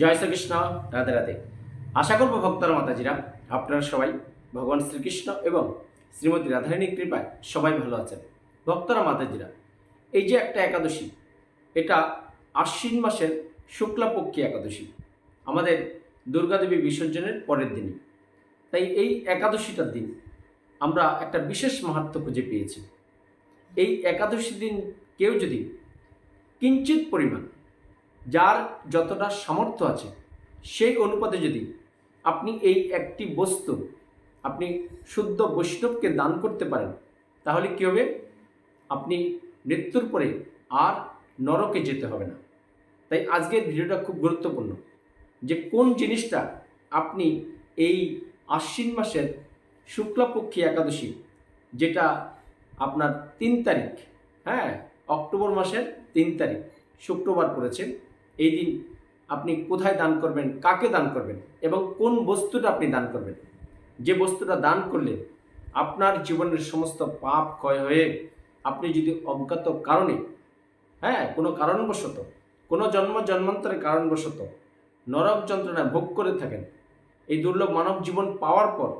জয় শ্রীকৃষ্ণ রাধে রাধে। আশা করব ভক্তরা, মাতাজিরা, আপনারা সবাই ভগবান শ্রীকৃষ্ণ এবং শ্রীমতী রাধারানীর কৃপায় সবাই ভালো আছেন। ভক্তরা, মাতাজিরা, এই যে একটা একাদশী, এটা আশ্বিন মাসের শুক্লাপক্ষী একাদশী, আমাদের দুর্গাদেবী বিসর্জনের পরের দিনই। তাই এই একাদশীটার দিন আমরা একটা বিশেষ মাহাত্ম খুঁজে পেয়েছি। এই একাদশী দিন কেউ যদি কিঞ্চিত পরিমাণ যার যতটা সামর্থ্য আছে, সেই অনুপাতে যদি আপনি এই একটি বস্তু, আপনি শুদ্ধ বৈষ্ণবকে দান করতে পারেন, তাহলে কী হবে? আপনি মৃত্যুর পরে আর নরকে যেতে হবে না। তাই আজকের ভিডিওটা খুব গুরুত্বপূর্ণ যে কোন জিনিসটা আপনি এই আশ্বিন মাসের শুক্লাপক্ষী একাদশী, যেটা আপনার তিন তারিখ হ্যাঁ অক্টোবর মাসের তিন তারিখ, শুক্রবার পড়েছে এই দিন আপনি কোথায় দান করবেন, কাকে দান করবেন এবং কোন বস্তুটা আপনি দান করবেন? যে বস্তুটা দান করলে আপনার জীবনের সমস্ত পাপ ক্ষয় হয়ে আপনি যদি অজ্ঞাত কারণে হ্যাঁ কোনো কারণবশত, কোনো জন্ম জন্মান্তরের কারণবশত নরক যন্ত্রণায় ভোগ করে থাকেন, এই দুর্লভ মানব জীবন পাওয়ার পর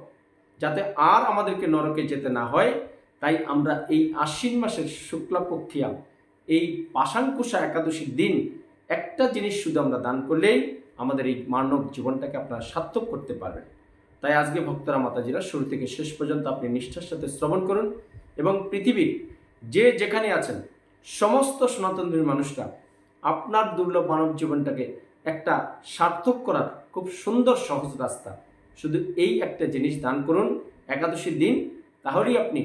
যাতে আর আমাদেরকে নরকে যেতে না হয়, তাই আমরা এই আশ্বিন মাসের শুক্লাপক্ষিয়া, এই পাশাঙ্কুশা একাদশীর দিন একটা জিনিস শুধু আমরা দান করলেই আমাদের এই মানব জীবনটাকে আপনারা সার্থক করতে পারবেন। তাই আজকে ভক্তরা মাতাজিরা, শুরু থেকে শেষ পর্যন্ত আপনি নিষ্ঠার সাথে শ্রবণ করুন এবং পৃথিবীর যে যেখানে আছেন, সমস্ত সনাতনের মানুষরা আপনার দুর্লভ মানব জীবনটাকে একটা সার্থক করার খুব সুন্দর সহজ রাস্তা। শুধু এই একটা জিনিস দান করুন একাদশীর দিন, তাহলেই আপনি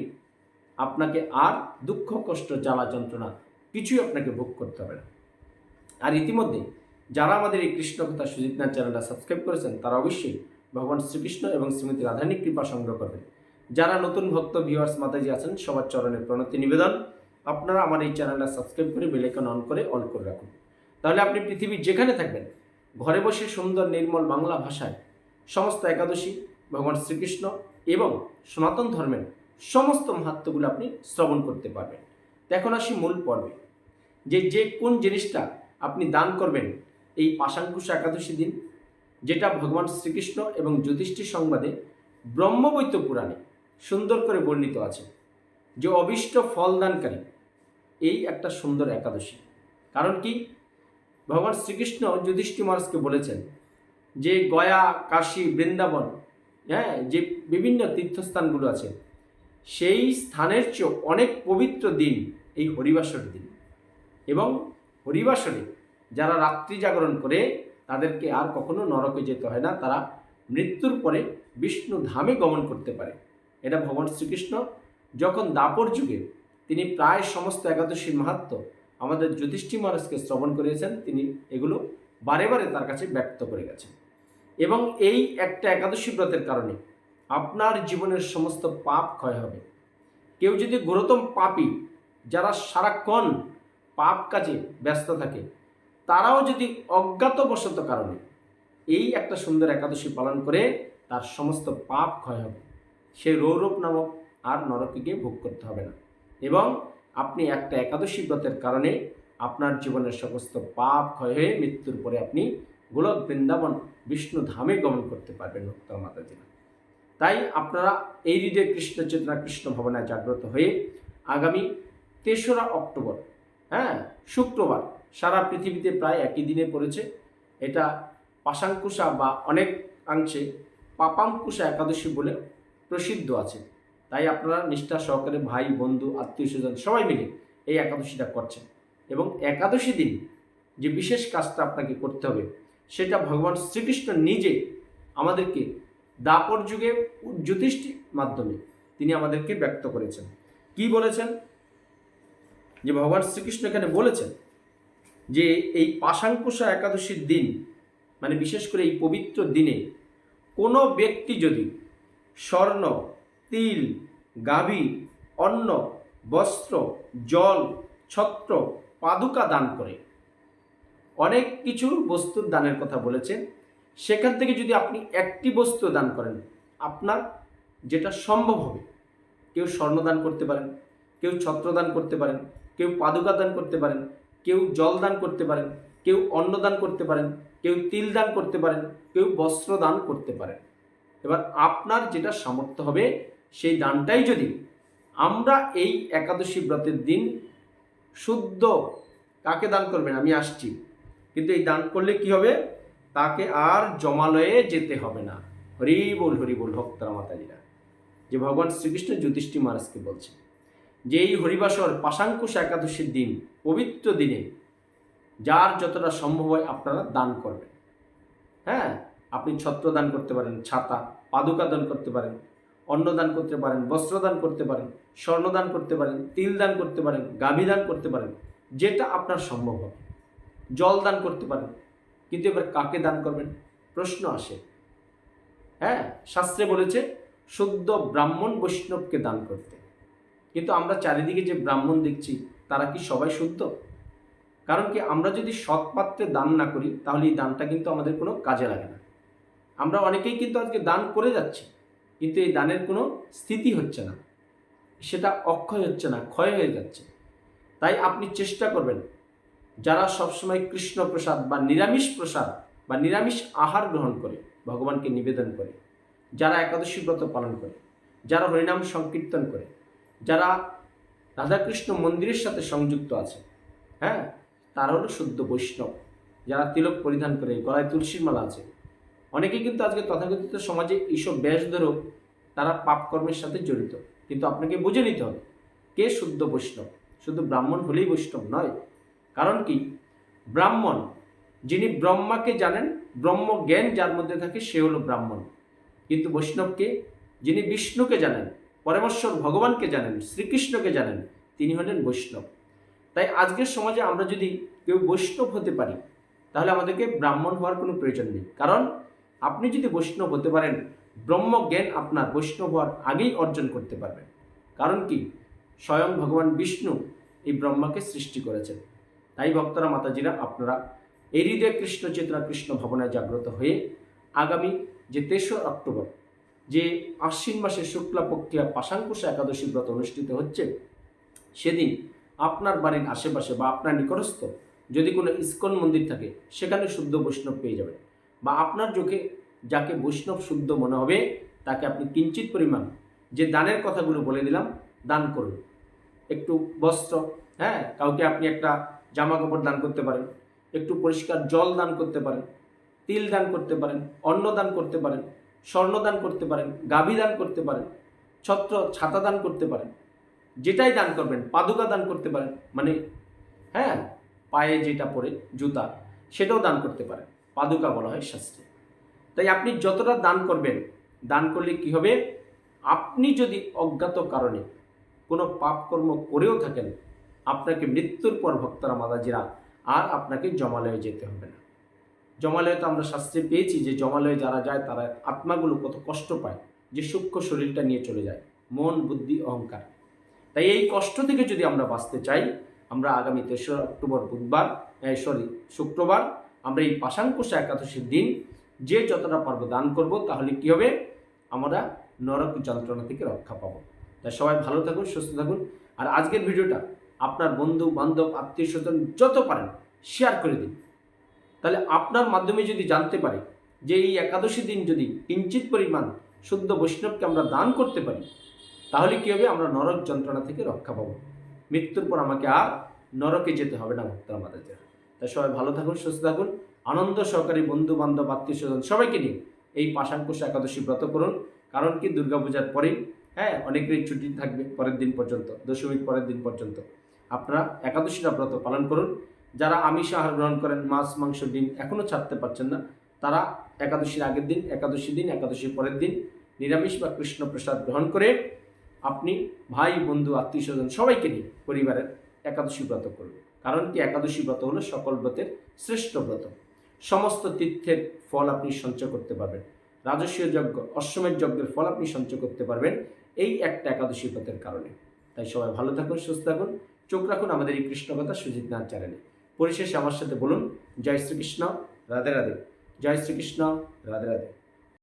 আপনাকে আর দুঃখ, কষ্ট, জ্বালা, যন্ত্রণা কিছুই আপনাকে ভোগ করতে হবে না। আর ইতিমধ্যে যারা আমাদের এই কৃষ্ণ কথা সুজিত নাথ চ্যানেলটা সাবস্ক্রাইব করেছেন, তারা অবশ্যই ভগবান শ্রীকৃষ্ণ এবং শ্রীমতী রাধারণীর কৃপা সংগ্রহ করবেন। যারা নতুন ভক্ত ভিউয়ার্স মাতাজি আছেন, সবার চরণের প্রণতি নিবেদন। আপনারা আমার এই চ্যানেলটা সাবস্ক্রাইব করে বেলাইকন অন করে অল করে রাখুন। তাহলে আপনি পৃথিবীর যেখানে থাকবেন, ঘরে বসে সুন্দর নির্মল বাংলা ভাষায় সমস্ত একাদশী, ভগবান শ্রীকৃষ্ণ এবং সনাতন ধর্মের সমস্ত মাহাত্মগুলো আপনি শ্রবণ করতে পারবেন। এখন আসি মূল পর্বে। যে যে কোন জিনিসটা আপনি দান করবেন এই পাশাঙ্কুশ একাদশী দিন, যেটা ভগবান শ্রীকৃষ্ণ এবং যুধিষ্ঠির সংবাদে ব্রহ্মবৈত্য পুরাণে সুন্দর করে বর্ণিত আছে যে অবিষ্ট ফলদানকারী এই একটা সুন্দর একাদশী। কারণ কি? ভগবান শ্রীকৃষ্ণ যুধিষ্ঠির মহারাজকে বলেছেন যে গয়া, কাশী, বৃন্দাবন হ্যাঁ যে বিভিন্ন তীর্থস্থানগুলো আছে, সেই স্থানের চেয়েও অনেক পবিত্র দিন এই হরিবাসর দিন। এবং হরিবাসরে যারা রাত্রি জাগরণ করে, তাদেরকে আর কখনো নরকে যেতে হয় না। তারা মৃত্যুর পরে বিষ্ণু ধামে গমন করতে পারে। এটা ভগবান শ্রীকৃষ্ণ। যখন দাপর যুগে তিনি প্রায় সমস্ত একাদশীর মাহাত্ম আমাদের যুধিষ্ঠির মহারাজকে শ্রবণ করিয়েছেন, তিনি এগুলো বারে বারে তার কাছে ব্যক্ত করে গেছেন। এবং এই একটা একাদশী ব্রতের কারণে আপনার জীবনের সমস্ত পাপ ক্ষয় হবে। কেউ যদি গুরুতম পাপী যারা সারাক্ষণ পাপ কাজে ব্যস্ত থাকে। তারাও যদি অজ্ঞাতবশত কারণে এই একটা সুন্দর একাদশী পালন করে তার সমস্ত পাপ ক্ষয় হবে। সে রৌরব নামক আর নরকে গিয়ে ভোগ করতে হবে না। এবং আপনি একটা একাদশী ব্রতের কারণে আপনার জীবনের সমস্ত পাপ ক্ষয় হয়ে মৃত্যুর পরে আপনি গোলক বৃন্দাবন বিষ্ণু ধামে গমন করতে পারবেন ভক্ত মাতাজিরা। তাই আপনারা এই হৃদয়ে কৃষ্ণ চেতনা কৃষ্ণ ভবনায় জাগ্রত হয়ে আগামী তেসরা অক্টোবর হ্যাঁ শুক্রবার সারা পৃথিবীতে প্রায় একই দিনে পড়েছে। এটা পাশাঙ্কুশা বা অনেকাংশে পাপাঙ্কুশা একাদশী বলে প্রসিদ্ধ আছে। তাই আপনারা নিষ্ঠা সহকারে ভাই, বন্ধু, আত্মীয় স্বজন সবাই মিলে এই একাদশীটা করছেন। এবং একাদশী দিন যে বিশেষ কাজটা আপনাকে করতে হবে, সেটা ভগবান শ্রীকৃষ্ণ নিজে আমাদেরকে দাপর যুগে জ্যোতিষ্ঠির মাধ্যমে তিনি আমাদেরকে ব্যক্ত করেছেন। কি বলেছেন? যে ভগবান শ্রীকৃষ্ণ এখানে বলেছেন যে এই পাশাঙ্কুশা একাদশীর দিন মানে বিশেষ করে এই পবিত্র দিনে, কোনো ব্যক্তি যদি স্বর্ণ, তিল, গাভী, অন্ন, বস্ত্র, জল, ছত্র, পাদুকা দান করে, অনেক কিছু বস্তুর দানের কথা বলেছেন, সেখান থেকে যদি আপনি একটি বস্তু দান করেন, আপনার যেটা সম্ভব হবে, কেউ স্বর্ণ দান করতে পারেন, কেউ ছত্র দান করতে পারেন কেউ পাদুকা দান করতে পারেন, কেউ জল দান করতে পারেন, কেউ অন্ন দান করতে পারেন, কেউ তিল দান করতে পারেন, কেউ বস্ত্র দান করতে পারেন। এবার আপনার যেটা সামর্থ্য হবে, সেই দানটাই যদি আমরা এই একাদশী ব্রতের দিন শুদ্ধ কাকে দান করবেন? আমি আসছি। কিন্তু এই দান করলে কি হবে? তাকে আর জমালয়ে যেতে হবে না। হরি বল হরি বল ভক্তরা, মাতাজিরা। যে ভগবান শ্রীকৃষ্ণ জ্যোতিষ্ঠী মহারাজকে বলছে যে এই হরিবাসর পাশাঙ্কুশ একাদশীর দিন, পবিত্র দিনে, যার যতটা সম্ভব হয় আপনারা দান করবেন। হ্যাঁ? আপনি ছত্র দান করতে পারেন, ছাতা, পাদুকা দান করতে পারেন, অন্ন দান করতে পারেন, বস্ত্র দান করতে পারেন, স্বর্ণ দান করতে পারেন, তিল দান করতে পারেন, গাভী দান করতে পারেন, যেটা আপনার সম্ভব হবে। জল দান করতে পারেন, কিন্তু এবার কাকে দান করবেন? প্রশ্ন আসে। হ্যাঁ? শাস্ত্রে বলেছে, শুদ্ধ ব্রাহ্মণ বৈষ্ণবকে দান করতে। কিন্তু আমরা চারিদিকে যে ব্রাহ্মণ দেখছি, তারা কি সবাই শুদ্ধ কারণ কি আমরা যদি সৎ পাত্রে দান না করি, তাহলে এই দানটা কিন্তু আমাদের কোনো কাজে লাগে না। আমরা অনেকেই কিন্তু আজকে দান করে যাচ্ছি, কিন্তু এই দানের কোনো স্থিতি হচ্ছে না। সেটা অক্ষয় হচ্ছে না, ক্ষয় হয়ে যাচ্ছে। তাই আপনি চেষ্টা করবেন, যারা সবসময় কৃষ্ণ প্রসাদ বা নিরামিষ প্রসাদ বা নিরামিষ আহার গ্রহণ করে, ভগবানকে নিবেদন করে, যারা একাদশী ব্রত পালন করে, যারা হরিনাম সংকীর্তন করে যারা রাধাকৃষ্ণ মন্দিরের সাথে সংযুক্ত আছে হ্যাঁ? তারা হলো শুদ্ধ বৈষ্ণব, যারা তিলক পরিধান করে, গলায় তুলসীর মালা আছে। অনেকেই কিন্তু আজকে তথাকথিত সমাজে এইসব ব্যাস ধরেও তারা পাপকর্মের সাথে জড়িত। কিন্তু আপনাকে বুঝে নিতে হবে, কে শুদ্ধ বৈষ্ণব? শুধু ব্রাহ্মণ হলেই বৈষ্ণব নয়। কারণ কি? ব্রাহ্মণ, যিনি ব্রহ্মাকে জানেন, ব্রহ্ম জ্ঞান যার মধ্যে থাকে, সে হলো ব্রাহ্মণ। কিন্তু বৈষ্ণবকে, যিনি বিষ্ণুকে জানেন পরমেশ্বর ভগবানকে জানেন, শ্রীকৃষ্ণকে জানেন, তিনি হলেন বৈষ্ণব। তাই আজকের সমাজে আমরা যদি কেউ বৈষ্ণব হতে পারি, তাহলে আমাদেরকে ব্রাহ্মণ হওয়ার কোনো প্রয়োজন নেই। কারণ আপনি যদি বৈষ্ণব হতে পারেন ব্রহ্ম জ্ঞান আপনার বৈষ্ণব হওয়ার আগেই অর্জন করতে পারবেন। কারণ কি? স্বয়ং ভগবান বিষ্ণু এই ব্রহ্মাকে সৃষ্টি করেছেন। তাই ভক্তরা, মাতাজিরা, আপনারা এই হৃদয় কৃষ্ণ চেতনা কৃষ্ণ ভাবনায় জাগ্রত হয়ে আগামী যে তেসরা অক্টোবর যে আশ্বিন মাসের শুক্লাপক্ষিয়া পাশাঙ্কুশ একাদশী ব্রত অনুষ্ঠিত হচ্ছে, সেদিন আপনার বাড়ির আশেপাশে বা আপনার নিকটস্থ যদি কোনো ইস্কন মন্দির থাকে, সেখানে শুদ্ধ বৈষ্ণব পেয়ে যাবেন। বা আপনার চোখে যাকে বৈষ্ণব শুদ্ধ মনে হবে, তাকে আপনি কিঞ্চিত পরিমাণ যে দানের কথাগুলো বলে দিলাম, দান করুন। একটু বস্ত্র হ্যাঁ কাউকে আপনি একটা জামা কাপড় দান করতে পারেন, একটু পরিষ্কার জল দান করতে পারেন, তিল দান করতে পারেন, অন্ন দান করতে পারেন স্বর্ণ দান করতে পারেন, গাভী দান করতে পারেন, ছত্র, ছাতা দান করতে পারেন, যেটাই দান করবেন, পাদুকা দান করতে পারেন মানে হ্যাঁ পায়ে যেটা পরে জুতা, সেটাও দান করতে পারেন। পাদুকা বলা হয় শাস্ত্রে। তাই আপনি যতটা দান করবেন, দান করলে কি হবে? আপনি যদি অজ্ঞাত কারণে কোনো পাপকর্ম করেও থাকেন, আপনাকে মৃত্যুর পর ভক্তরা মাদাজিরা আর আপনাকে জমালয়ে যেতে হবে না। জমালয়ে তো আমরা শাস্ত্রে পেয়েছি যে জমালয়ে যারা যায়, তারা আত্মাগুলো কত কষ্ট পায়, যে সূক্ষ্ম শরীরটা নিয়ে চলে যায়, মন, বুদ্ধি, অহংকার। তাই এই কষ্ট থেকে যদি আমরা বাঁচতে চাই, আমরা আগামী তেসরা অক্টোবর বুধবার সরি, শুক্রবার, আমরা এই পাশাঙ্কুশ একাদশীর দিন যে যতটা পারব দান করব, তাহলে কি হবে? আমরা নরক যন্ত্রণা থেকে রক্ষা পাবো। তাই সবাই ভালো থাকুন, সুস্থ থাকুন। আর আজকের ভিডিওটা আপনার বন্ধু, বান্ধব আত্মীয় স্বজন যত পারেন শেয়ার করে দিন। তাহলে আপনার মাধ্যমে যদি জানতে পারি যে এই একাদশী দিন যদি কিঞ্চিত পরিমাণ শুদ্ধ বৈষ্ণবকে আমরা দান করতে পারি, তাহলে কী হবে? আমরা নরক যন্ত্রণা থেকে রক্ষা পাবো। মৃত্যুর পর আমাকে আর নরকে যেতে হবে না, ভক্তরা মাতাদের তাই সবাই ভালো থাকুন, সুস্থ থাকুন, আনন্দ সহকারী বন্ধু বান্ধব আত্মীয় স্বজন সবাইকে নিয়ে এই পাশাঙ্কুশ একাদশী ব্রত করুন। কারণ কি? দুর্গাপূজার পরেই হ্যাঁ অনেকেরই ছুটি থাকবে পরের দিন পর্যন্ত, দশমীর পরের দিন পর্যন্ত। আপনারা একাদশীটা ব্রত পালন করুন। যারা আমিষ আহার গ্রহণ করেন, মাছ, মাংস, ডিম এখনও ছাড়তে পারছেন না, তারা একাদশীর আগের দিন, একাদশী দিন, একাদশীর পরের দিন নিরামিষ বা কৃষ্ণ প্রসাদ গ্রহণ করে আপনি ভাই, বন্ধু, আত্মীয় স্বজন সবাইকে নিয়ে পরিবারের একাদশী ব্রত করবেন কারণ কি? একাদশী ব্রত হলো সকল ব্রতের শ্রেষ্ঠ ব্রত। সমস্ত তীর্থের ফল আপনি সঞ্চয় করতে পারবেন। রাজস্বীয় যজ্ঞ অশ্বমের যজ্ঞের ফল আপনি সঞ্চয় করতে পারবেন এই একটা একাদশী ব্রতের কারণে। তাই সবাই ভালো থাকুন, সুস্থ থাকুন। চোখ রাখুন আমাদের এই কৃষ্ণকথা সুজিত নাথ চ্যানেলে। পরিশেষে আমার সাথে বলুন জয় শ্রীকৃষ্ণ রাধে রাধে। জয় শ্রীকৃষ্ণ রাধে রাধে।